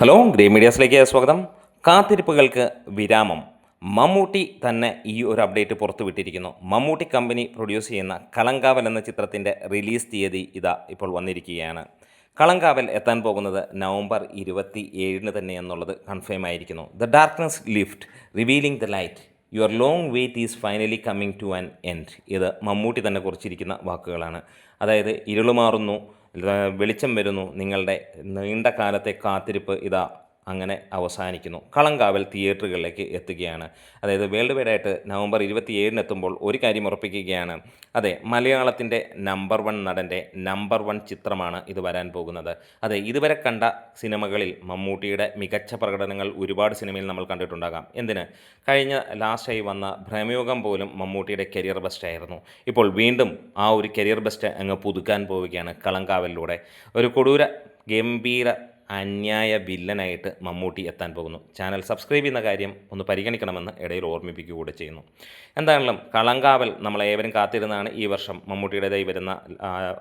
Hello grey മീഡിയാസിലേക്ക് സ്വാഗതം. കാത്തിരിപ്പുകൾക്ക് വിരാമം. മമ്മൂട്ടി തന്നെ ഈ ഒരു അപ്ഡേറ്റ് പുറത്തുവിട്ടിരിക്കുന്നു മമ്മൂട്ടി കമ്പനി പ്രൊഡ്യൂസ് ചെയ്യുന്ന കളങ്കാവൽ എന്ന ചിത്രത്തിന്റെ റിലീസ് തീയതി ഇതാ ഇപ്പോൾ വന്നിരിക്കുകയാണ്. കളങ്കാവൽ എത്താൻ പോകുന്നത് നവംബർ ഇരുപത്തി ഏഴിന് തന്നെ എന്നുള്ളത് കൺഫേം ആയിരിക്കുന്നു. The darkness lift revealing the light your long wait is finally coming to an end ഇത് മമ്മൂട്ടി തന്നെ കുറിച്ചിരിക്കുന്ന വാക്കുകളാണ്. അതായത് ഇരുളുമാറുന്നു ല- വെളിച്ചം വരുന്നു നിങ്ങളുടെ നീണ്ട കാലത്തെ കാത്തിരിപ്പ് ഇതാ. അങ്ങനെ അവസാനിക്കുന്നു. കളങ്കാവൽ തിയേറ്ററുകളിലേക്ക് എത്തുകയാണ്. അതായത് വേൾഡ് വൈഡ് ആയിട്ട് നവംബർ ഇരുപത്തി ഏഴിന് എത്തുമ്പോൾ ഒരു കാര്യം ഉറപ്പിക്കുകയാണ്. അതെ മലയാളത്തിന്റെ നമ്പർ വൺ നടന്റെ നമ്പർ വൺ ചിത്രമാണ് ഇത് വരാൻ പോകുന്നത്. അതെ ഇതുവരെ കണ്ട സിനിമകളിൽ മമ്മൂട്ടിയുടെ മികച്ച പ്രകടനങ്ങൾ ഒരുപാട് സിനിമയിൽ നമ്മൾ കണ്ടിട്ടുണ്ടാകാം. എന്തിന്? കഴിഞ്ഞ ലാസ്റ്റായി വന്ന ഭ്രമയോഗം പോലും മമ്മൂട്ടിയുടെ കരിയർ ബെസ്റ്റ് ആയിരുന്നു. ഇപ്പോൾ വീണ്ടും ആ ഒരു കരിയർ ബെസ്റ്റ് അങ്ങ് പുതുക്കാൻ പോവുകയാണ് കളങ്കാവലിലൂടെ. ഒരു കൊടൂര ഗംഭീര അന്യായ വില്ലനായിട്ട് മമ്മൂട്ടി എത്താൻ പോകുന്നു. ചാനൽ സബ്സ്ക്രൈബ് ചെയ്യുന്ന കാര്യം ഒന്ന് പരിഗണിക്കണമെന്ന് ഇടയിൽ ഓർമ്മിപ്പിക്കുക കൂടെ ചെയ്യുന്നു. എന്താണെങ്കിലും കളങ്കാവൽ നമ്മളേവരും കാത്തിരുന്നാണ് ഈ വർഷം മമ്മൂട്ടിയുടേതായി വരുന്ന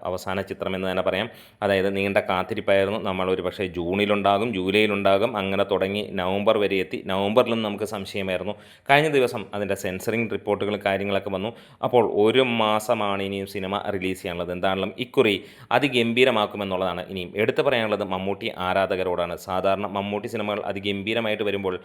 അവസാന ചിത്രം എന്ന് തന്നെ പറയാം. അതായത് നീണ്ട കാത്തിരിപ്പായിരുന്നു. നമ്മൾ ഒരു പക്ഷേ ജൂണിലുണ്ടാകും ജൂലൈയിലുണ്ടാകും. അങ്ങനെ തുടങ്ങി നവംബർ വരെ എത്തി. നവംബറിലും നമുക്ക് സംശയമായിരുന്നു. കഴിഞ്ഞ ദിവസം അതിന്റെ സെൻസറിങ് റിപ്പോർട്ടുകൾ കാര്യങ്ങളൊക്കെ വന്നു. അപ്പോൾ ഒരു മാസമാണ് ഇനിയും സിനിമ റിലീസ് ചെയ്യാനുള്ളത്. എന്താണെങ്കിലും ഇക്കുറി അതിഗംഭീരമാക്കുമെന്നുള്ളതാണ്. ഇനിയും എടുത്തു പറയാനുള്ളത് മമ്മൂട്ടി ആരാധകരോടാണ്. സാധാരണ മമ്മൂട്ടി സിനിമകൾ അതിഗംഭീരമായിട്ട് വരുമ്പോൾ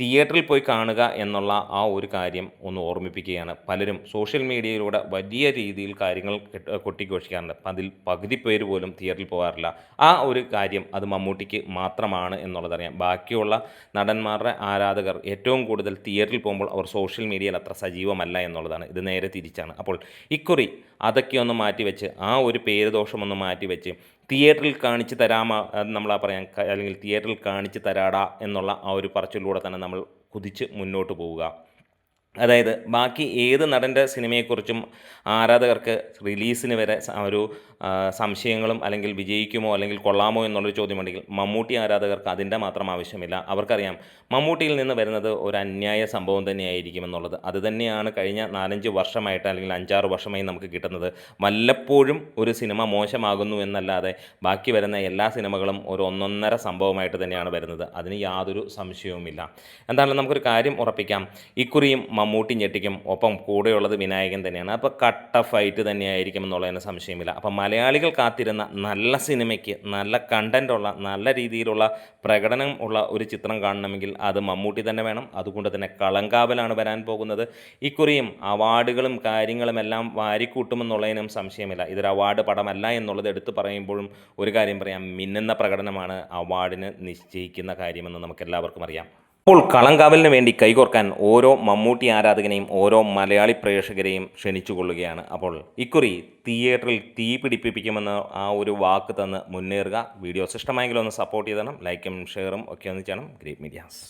തിയേറ്ററിൽ പോയി കാണുക എന്നുള്ള ആ ഒരു കാര്യം ഒന്ന് ഓർമ്മിപ്പിക്കുകയാണ്. പലരും സോഷ്യൽ മീഡിയയിലൂടെ വലിയ രീതിയിൽ കാര്യങ്ങൾ കെട്ട് കൊട്ടിഘോഷിക്കാറുണ്ട്. അതിൽ പകുതി പേര് പോലും തിയേറ്ററിൽ പോകാറില്ല. ആ ഒരു കാര്യം അത് മമ്മൂട്ടിക്ക് മാത്രമാണ് എന്നുള്ളതറിയാം. ബാക്കിയുള്ള നടന്മാരുടെ ആരാധകർ ഏറ്റവും കൂടുതൽ തിയേറ്ററിൽ പോകുമ്പോൾ അവർ സോഷ്യൽ മീഡിയയിൽ അത്ര സജീവമല്ല എന്നുള്ളതാണ്. ഇത് നേരെ തിരിച്ചാണ്. അപ്പോൾ ഇക്കുറി അതൊക്കെ ഒന്ന് മാറ്റിവെച്ച് ആ ഒരു പേര് ദോഷമൊന്ന് മാറ്റിവെച്ച് തിയേറ്ററിൽ കാണിച്ച് തരാമ നമ്മളാ പറയാം ക- അല്ലെങ്കിൽ തിയേറ്ററിൽ കാണിച്ച് തരാടാ എന്നുള്ള ആ ഒരു പറച്ചിലൂടെ തന്നെ നമ്മൾ കുതിച്ച് മുന്നോട്ട് പോവുക. അതായത് ബാക്കി ഏത് നടന്റെ സിനിമയെക്കുറിച്ചും ആരാധകർക്ക് റിലീസിന് വരെ ഒരു സംശയങ്ങളും അല്ലെങ്കിൽ വിജയിക്കുമോ അല്ലെങ്കിൽ കൊള്ളാമോ എന്നുള്ളൊരു ചോദ്യമുണ്ടെങ്കിൽ മമ്മൂട്ടി ആരാധകർക്ക് അതിന്റെ മാത്രം ആവശ്യമില്ല. അവർക്കറിയാം മമ്മൂട്ടിയിൽ നിന്ന് വരുന്നത് ഒരു അന്യായ സംഭവം തന്നെയായിരിക്കും എന്നുള്ളത്. അത് തന്നെയാണ് കഴിഞ്ഞ നാലഞ്ച് വർഷമായിട്ട് അല്ലെങ്കിൽ അഞ്ചാറ് വർഷമായി നമുക്ക് കിട്ടുന്നത്. വല്ലപ്പോഴും ഒരു സിനിമ മോശമാകുന്നു എന്നല്ലാതെ ബാക്കി വരുന്ന എല്ലാ സിനിമകളും ഒരു ഒന്നൊന്നര സംഭവമായിട്ട് തന്നെയാണ് വരുന്നത്. അതിന് യാതൊരു സംശയവുമില്ല. എന്തായാലും നമുക്കൊരു കാര്യം ഉറപ്പിക്കാം. ഇക്കുറിയും മമ്മൂട്ടി ഞെട്ടിക്കും. ഒപ്പം കൂടെയുള്ളത് വിനായകൻ തന്നെയാണ്. അപ്പോൾ കട്ട ഫൈറ്റ് തന്നെയായിരിക്കും എന്നുള്ളതിന് സംശയമില്ല. അപ്പം മലയാളികൾ കാത്തിരുന്ന നല്ല സിനിമയ്ക്ക് നല്ല കണ്ടന്റുള്ള നല്ല രീതിയിലുള്ള പ്രകടനം ഉള്ള ഒരു ചിത്രം കാണണമെങ്കിൽ അത് മമ്മൂട്ടി തന്നെ വേണം. അതുകൊണ്ട് തന്നെ കളങ്കാവലാണ് വരാൻ പോകുന്നത്. ഇക്കുറിയും അവാർഡുകളും കാര്യങ്ങളും എല്ലാം വാരിക്കൂട്ടുമെന്നുള്ളതിനും സംശയമില്ല. ഇതൊരു അവാർഡ് പടമല്ല എന്നുള്ളത് എടുത്തു പറയുമ്പോഴും ഒരു കാര്യം പറയാം. മിന്നുന്ന പ്രകടനമാണ് അവാർഡിന് നിശ്ചയിക്കുന്ന കാര്യമെന്ന് നമുക്കെല്ലാവർക്കും അറിയാം. അപ്പോൾ കളങ്കാവലിന് വേണ്ടി കൈകോർക്കാൻ ഓരോ മമ്മൂട്ടി ആരാധകനെയും ഓരോ മലയാളി പ്രേക്ഷകരെയും ക്ഷണിച്ചുകൊള്ളുകയാണ് അപ്പോൾ ഇക്കുറി തിയേറ്ററിൽ തീ പിടിപ്പിപ്പിക്കുമെന്ന് ആ ഒരു വാക്ക് തന്ന് മുന്നേറുക. വീഡിയോസ് ഇഷ്ടമായെങ്കിൽ ഒന്ന് സപ്പോർട്ട് ചെയ്തണം ലൈക്കും ഷെയറും ഒക്കെ ഒന്ന് ചെയ്യണം. Great medias